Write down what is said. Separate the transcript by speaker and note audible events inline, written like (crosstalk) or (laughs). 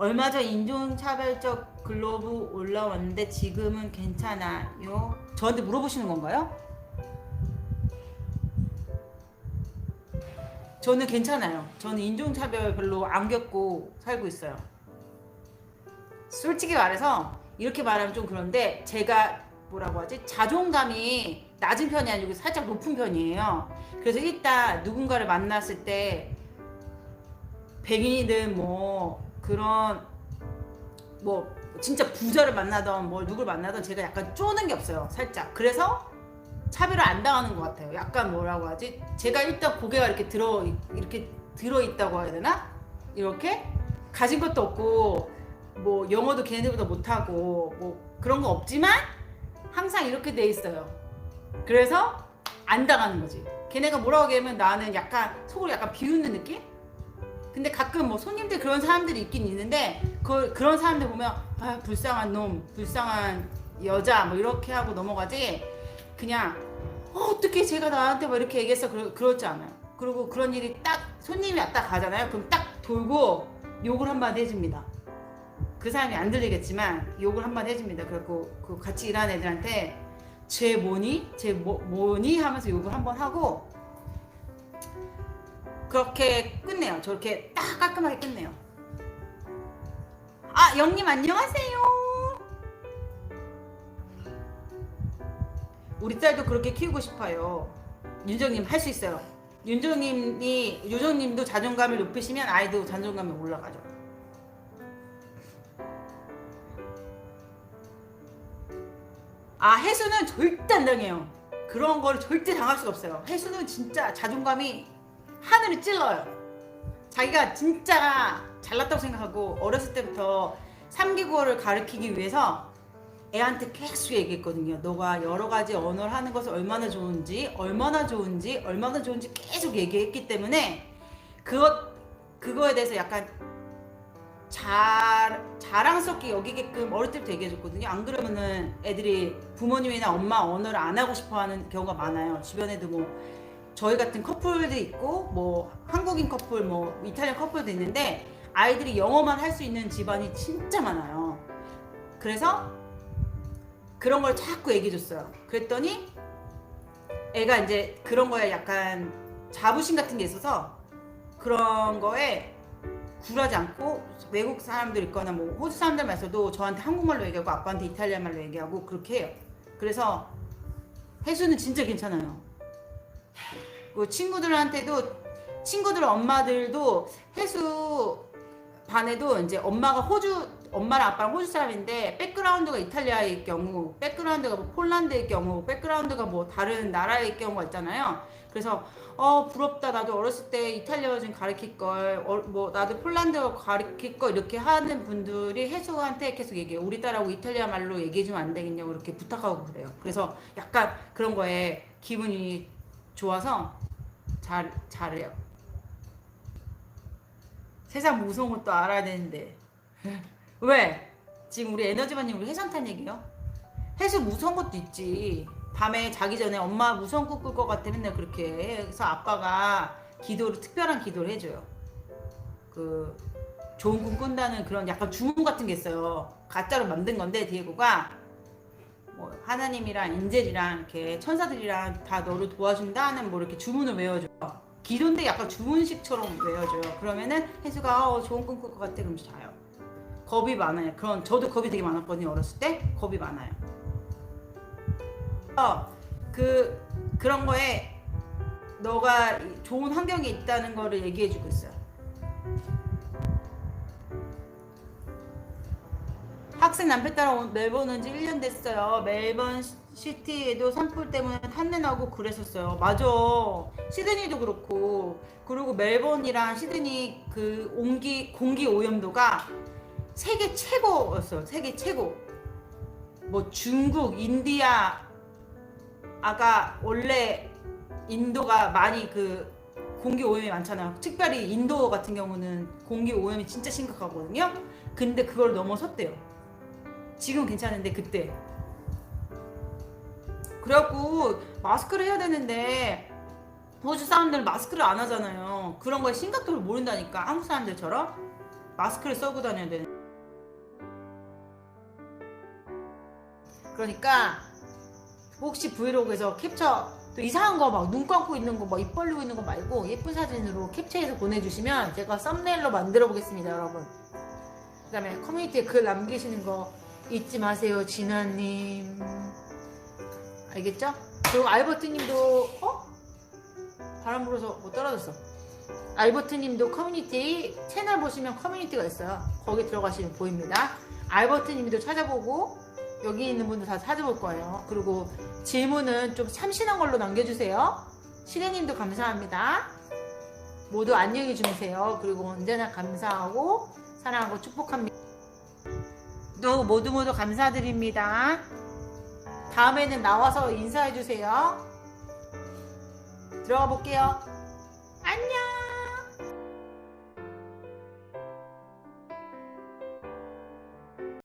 Speaker 1: 얼마 전 인종차별적 글로브 올라왔는데 지금은 괜찮아요? 저한테 물어보시는 건가요? 저는 괜찮아요. 저는 인종차별 별로 안 겪고 살고 있어요. 솔직히 말해서 이렇게 말하면 좀 그런데 제가 뭐라고 하지? 자존감이 낮은 편이 아니고 살짝 높은 편이에요. 그래서 일단 누군가를 만났을 때 백인이든 뭐 그런 뭐 진짜 부자를 만나던 뭐 누굴 만나던 제가 약간 쪼는 게 없어요. 살짝. 그래서 차별을 안 당하는 것 같아요. 약간 뭐라고 하지? 제가 일단 고개가 이렇게 들어 이렇게 들어 있다고 해야 되나? 이렇게 가진 것도 없고 뭐 영어도 걔네들보다 못하고 뭐 그런 거 없지만 항상 이렇게 돼 있어요. 그래서 안 당하는 거지. 걔네가 뭐라고 하면 나는 약간 속으로 약간 비웃는 느낌? 근데 가끔 뭐 손님들 그런 사람들이 있긴 있는데 그 그런 사람들 보면 아 불쌍한 놈, 불쌍한 여자 뭐 이렇게 하고 넘어가지 그냥 어, 어떻게 제가 나한테 뭐 이렇게 얘기했어 그러, 그렇지 않아요. 그리고 그런 일이 딱 손님이 왔다 가잖아요. 그럼 딱 돌고 욕을 한마디 해줍니다. 그 사람이 안 들리겠지만 욕을 한마디 해줍니다. 그리고 그 같이 일하는 애들한테 쟤 뭐니? 쟤 뭐, 뭐니? 하면서 욕을 한번 하고 그렇게 끝내요. 저렇게 딱 깔끔하게 끝내요. 아, 영님 안녕하세요. 우리 딸도 그렇게 키우고 싶어요. 윤정님 할 수 있어요. 윤정님이 요정님도 자존감을 높이시면 아이도 자존감이 올라가죠. 아 해수는 절대 안 당해요. 그런 걸 절대 당할 수가 없어요. 해수는 진짜 자존감이 하늘을 찔러요. 자기가 진짜 잘났다고 생각하고 어렸을 때부터 3개국어를 가르치기 위해서 애한테 계속 얘기했거든요. 너가 여러 가지 언어를 하는 것을 얼마나 좋은지, 얼마나 좋은지, 얼마나 좋은지 계속 얘기했기 때문에 그것 그거에 대해서 약간 자, 자랑스럽게 여기게끔 어릴 때부터 얘기해줬거든요. 안 그러면은 애들이 부모님이나 엄마 언어를 안 하고 싶어 하는 경우가 많아요. 주변에도 뭐 저희 같은 커플도 있고 뭐 한국인 커플 뭐 이탈리안 커플도 있는데 아이들이 영어만 할 수 있는 집안이 진짜 많아요. 그래서 그런 걸 자꾸 얘기해 줬어요. 그랬더니 애가 이제 그런 거에 약간 자부심 같은 게 있어서 그런 거에 굴하지 않고 외국 사람들 있거나 뭐 호주 사람들 말서도 저한테 한국말로 얘기하고 아빠한테 이탈리아 말로 얘기하고 그렇게 해요. 그래서 해수는 진짜 괜찮아요. 그 친구들한테도 친구들 엄마들도 해수 반에도 이제 엄마가 호주 엄마랑 아빠랑 호주 사람인데 백그라운드가 이탈리아일 경우, 백그라운드가 뭐 폴란드일 경우, 백그라운드가 뭐 다른 나라일 경우가 있잖아요. 그래서 어 부럽다. 나도 어렸을 때 이탈리아어 좀 가르칠 걸뭐 나도 폴란드어 가르칠 걸 이렇게 하는 분들이 해수한테 계속 얘기해요. 우리 딸하고 이탈리아 말로 얘기해 주면 안 되겠냐고 이렇게 부탁하고 그래요. 그래서 약간 그런 거에 기분이 좋아서 잘 잘해요 세상 무서운 것도 알아야 되는데 (laughs) 왜 지금 우리 에너지만님 우리 해산탄 얘기요 해수 무서운 것도 있지 밤에 자기 전에 엄마 무서운 꿈 꿀 것 같아 맨날 그렇게 해. 그래서 아빠가 기도를 특별한 기도를 해줘요. 그 좋은 꿈 꾼다는 그런 약간 주문 같은 게 있어요. 가짜로 만든 건데 디에고가 뭐 하나님이랑 인젤이랑 이렇게 천사들이랑 다 너를 도와준다 하는 뭐 이렇게 주문을 외워줘. 기도인데 약간 주문식처럼 외워줘요. 그러면은 혜수가 어, 좋은 꿈꿀 것 같아 그러면서 자요. 겁이 많아요. 그런 저도 겁이 되게 많았거든요 어렸을 때 겁이 많아요. 어, 그 그런 거에 너가 좋은 환경에 있다는 거를 얘기해 주고 있어요. 학생 남편 따라 온- 멜번 온지 1년 됐어요. 멜번 시- 시티에도 산불 때문에 탄내 나고 그랬었어요. 맞아. 시드니도 그렇고 그리고 멜번이랑 시드니 그 온기 공기 오염도가 세계 최고였어요. 세계 최고. 뭐 중국, 인디아 아가 원래 인도가 많이 그 공기 오염이 많잖아요. 특별히 인도 같은 경우는 공기 오염이 진짜 심각하거든요. 근데 그걸 넘어섰대요. 지금 괜찮은데 그때. 그래갖고 마스크를 해야 되는데 호주 사람들 마스크를 안 하잖아요. 그런 거에 심각도를 모른다니까 한국 사람들처럼. 마스크를 써고 다녀야 되는.
Speaker 2: 그러니까 혹시 브이로그에서 캡처 또 이상한 거 막 눈 감고 있는 거 막 입 벌리고 있는 거 말고 예쁜 사진으로 캡처해서 보내주시면 제가 썸네일로 만들어 보겠습니다 여러분. 그 다음에 커뮤니티에 글 남기시는 거 잊지 마세요 진아님. 알겠죠? 그리고 알버트님도 어? 바람 불어서 뭐 떨어졌어. 알버트님도 커뮤니티 채널 보시면 커뮤니티가 있어요. 거기 들어가시면 보입니다. 알버트님도 찾아보고 여기 있는 분들 다 찾아볼 거예요. 그리고 질문은 좀 참신한 걸로 남겨주세요. 신혜님도 감사합니다. 모두 안녕히 주무세요. 그리고 언제나 감사하고 사랑하고 축복합니다 또 모두 모두 감사드립니다. 다음에는 나와서 인사해주세요. 들어가 볼게요. 안녕